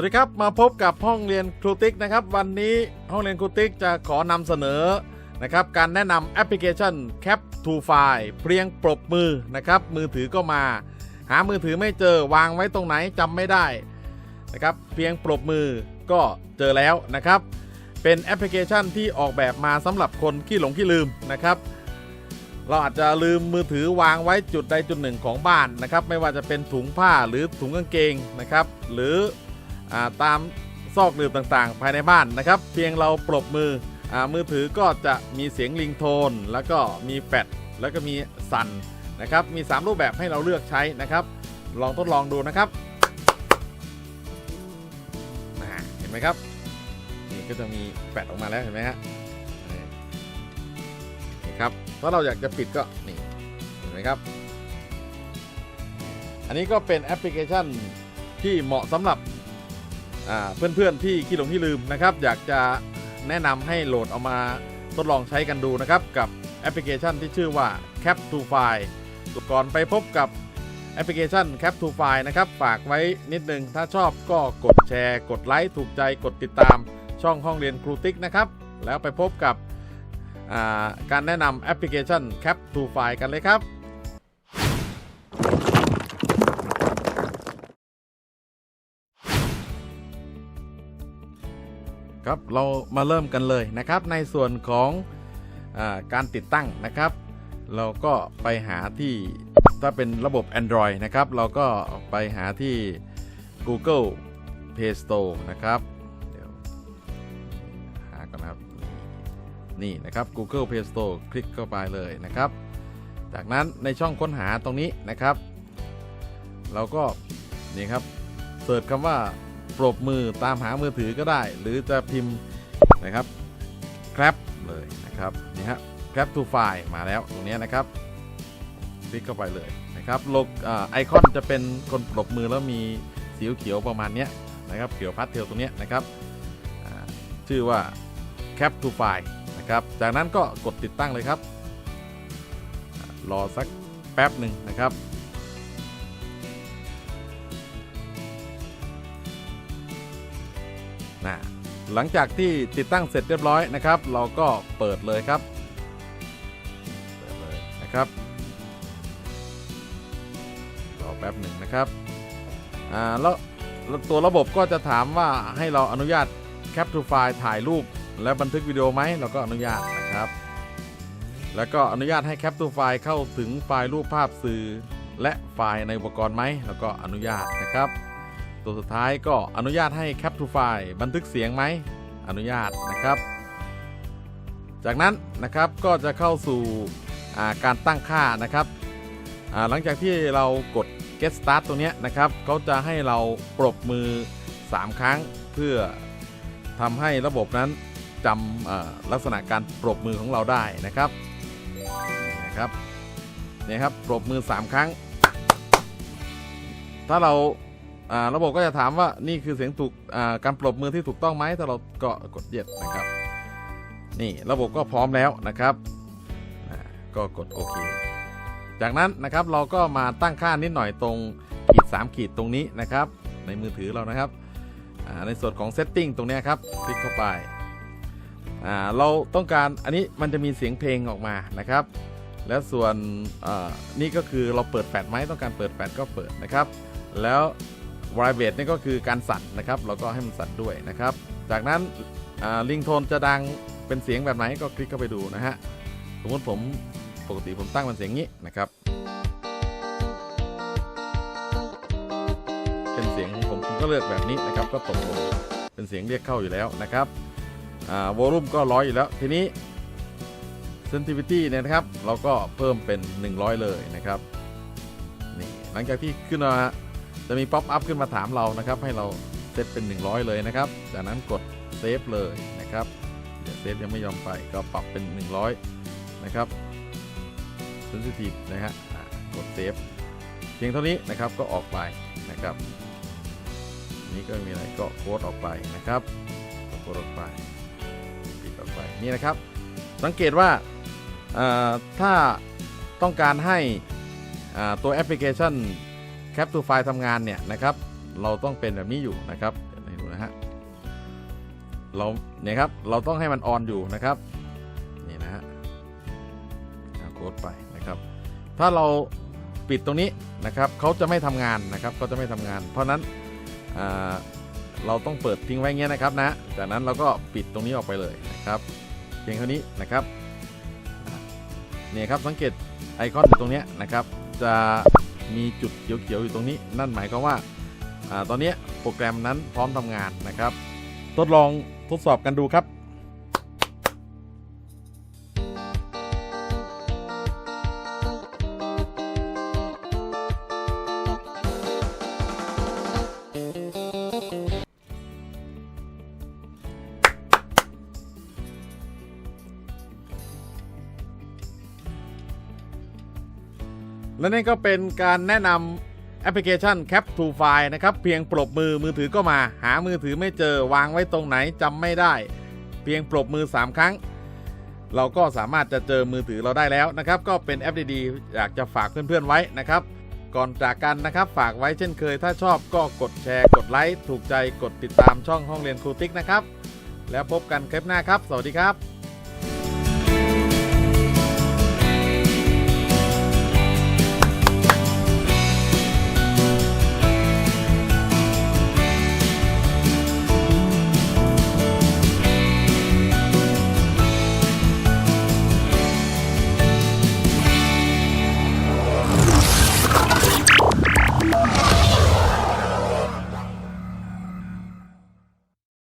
วัสดีครับมาพบกับห้องเรียนครูติ๊กนะครับ วันนี้ห้องเรียนครูติ๊กจะขอนำเสนอนะครับการแนะนำแอปพลิเคชัน Cap to File เพียงปรบมือนะครับมือถือก็มา หามือถือไม่เจอวางไว้ตรงไหนจำไม่ได้นะครับเพียงปรบมือก็เจอแล้วนะครับ เป็นแอปพลิเคชันที่ออกแบบมาสำหรับคนขี้หลงขี้ลืมนะครับ เราอาจจะลืมมือถือวางไว้จุดใดจุดหนึ่งของบ้านนะครับ ไม่ว่าจะเป็นถุงผ้าหรือถุงกางเกงนะครับ หรือ ตามซอกหลืบต่างๆ ภายในบ้านนะครับ เพียงเราปรบมืออมือถือก็จะมีเสียงลิงโทน แล้วก็มีแฟลชแล้วก็มีสั่นนะครับ มี 3 รูปแบบให้เราเลือกใช้นะครับ ลองทดลองดูนะครับเห็นไหมครับ นี่ก็จะมีแฟลชออกมาแล้วเห็นไหมฮะนี่ครับถ้าเราอยากจะปิดก็นี่เห็นไหมครับ อันนี้ก็เป็นแอปพลิเคชันที่เหมาะสำหรับ เพื่อนๆที่ขี้หลงขี้ลืมนะครับ อยากจะแนะนำให้โหลดเอามาทดลองใช้กันดูนะครับ กับแอปพลิเคชันที่ชื่อว่า Cap to File ก่อนไปพบกับแอปพลิเคชัน Cap to File นะครับ ฝากไว้นิดนึง ถ้าชอบก็กดแชร์ กดไลค์ถูกใจกดติดตามช่องห้องเรียนครูติ๊กนะครับ แล้วไปพบกับาการแนะนำแอปพลิเคชัน Cap to File กันเลยครับ ครับเรามาเริ่มกันเลยนะครับ ในส่วนของอการติดตั้งนะครับ เราก็ไปหาที่ถ้าเป็นระบบ Android นะครับ เราก็ไปหาที่ Google Play Store นะครับเดี๋ยวหากันครับนี่นะครับ Google Play Store คลิกเข้าไปเลยนะครับ จากนั้นในช่องค้นหาตรงนี้นะครับ เราก็นี่ครับเสิร์ชคำว่า ปรบมือตามหามือถือก็ได้ หรือจะพิมพ์นะครับ grab เลยนะครับนี่ฮะ grab to file มาแล้วตรงนี้นะครับคลิกเข้าไปเลยนะครับโลกไอคอนจะเป็นคนปรบมือแล้วมีสีเขียวประมาณนี้นะครับเขียวพัดเทลตรงนี้นะครับชื่อว่า cap to file นะครับ จากนั้นก็กดติดตั้งเลยครับ รอสักแป๊บหนึ่งนะครับ นะหลังจากที่ติดตั้งเสร็จเรียบร้อยนะครับ เราก็เปิดเลยครับเปิดเลยนะครับรอแป๊บหนึ่งนะครับอ่าแล้วตัวระบบก็จะถามว่าให้เราอนุญาต Capture File ถ่ายรูป และบันทึกวิดีโอไหมเราก็อนุญาตนะครับ แล้วก็อนุญาตให้ Capture File เข้าถึงไฟล์รูปภาพสื่อ และไฟล์ในอุปกรณ์ไหมเราก็อนุญาตนะครับ ตัวสุดท้ายก็อนุญาตให้ Capture File บันทึกเสียงไหม อนุญาตนะครับ จากนั้นนะครับก็จะเข้าสู่การตั้งค่านะครับ หลังจากที่เรากด get start ตัวนี้นะครับเขาจะให้เราปรบมือ 3 ครั้งเพื่อทำให้ระบบนั้นจำลักษณะการปรบมือของเราได้นะครับนี่นะครับนี่ครับปรบมือ 3 ครั้ง ถ้าเรา อ่าระบบก็จะถามว่านี่คือเสียงถูกอ่าการปรบมือที่ถูกต้องไหมถ้าเราก็กด yes นะครับ นี่ระบบก็พร้อมแล้วนะครับก็กดโอเค จากนั้นนะครับเราก็มาตั้งค่านิดหน่อยตรงขีด3ขีดตรงนี้นะครับ ในมือถือเรานะครับในส่วนของ setting ตรงนี้ครับคลิกเข้าไปเราต้องการอันนี้มันจะมีเสียงเพลงออกมานะครับ และส่วนนี่ก็คือเราเปิดแฟลชไหมต้องการเปิดแฟลชก็เปิดนะครับ แล้ว vibrate นี่ก็คือการสั่นนะครับเราก็ให้มันสั่นด้วยนะครับ จากนั้นลิงโทนจะดังเป็นเสียงแบบไหนก็คลิกเข้าไปดูนะฮะสมมติผมปกติผมตั้งเป็นเสียงนี้นะครับเป็นเสียงของผมผมก็เลือกแบบนี้นะครับก็ตกลงเป็นเสียงเรียกเข้าอยู่แล้วนะครับวอลลุ่มก็ร้อยอยู่แล้วทีนี้ sensitivity เนี่ยนะครับ เราก็เพิ่มเป็น 100 เลยนะครับนี่หลังจากที่ขึ้นมา จะมีป๊อปอัพขึ้นมาถามเรานะครับ ให้เราเซตเป็น 100 เลยนะครับ จากนั้นกดเซฟเลยนะครับ เดี๋ยวเซฟยังไม่ยอมไปก็ปรับเป็น 100 นะครับ sensitive นะฮะกดเซฟเพียงเท่านี้นะครับก็ออกไปนะครับ นี่ก็มีอะไรก็โค้ดออกไปนะครับโค้ดออกไปปิดออกไปนี่นะครับ สังเกตว่าถ้าต้องการให้ตัวแอปพลิเคชัน Cap to File ทำงานเนี่ยนะครับ เราต้องเป็นแบบนี้อยู่นะครับเดี๋ยวให้เราเนี่ยครับเราต้องให้มันออนอยู่นะครับนี่นะฮะเอาโค้ดไปนะครับ ถ้าเราปิดตรงนี้นะครับเขาจะไม่ทำงานนะครับเขาจะไม่ทำงาน เพราะนั้นเราต้องเปิดทิ้งไว้เงี้ยนะครับนะจากนั้นเราก็ปิดตรงนี้ออกไปเลยนะครับเพียงเท่านี้นะครับเนี่ยครับสังเกตไอคอนอยู่ตรงนี้นะครับจะ มีจุดเขียวๆอยู่ตรงนี้ นั่นหมายความว่าอตอนนี้โปรแกรมนั้นพร้อมทำงานนะครับ ทดลองทดสอบกันดูครับ และนี่ก็เป็นการแนะนำแอปพลิเคชัน Cap to File นะครับ เพียงปรบมือมือถือก็มา หามือถือไม่เจอวางไว้ตรงไหนจำไม่ได้ เพียงปรบมือ 3 ครั้ง เราก็สามารถจะเจอมือถือเราได้แล้วนะครับ ก็เป็นแอปดีๆอยากจะฝากเพื่อนๆไว้นะครับ ก่อนจากกันนะครับ ฝากไว้เช่นเคย ถ้าชอบก็กดแชร์กดไลค์ถูกใจกดติดตามช่องห้องเรียนครูติ๊กนะครับแล้วพบกันคลิปหน้าครับ สวัสดีครับ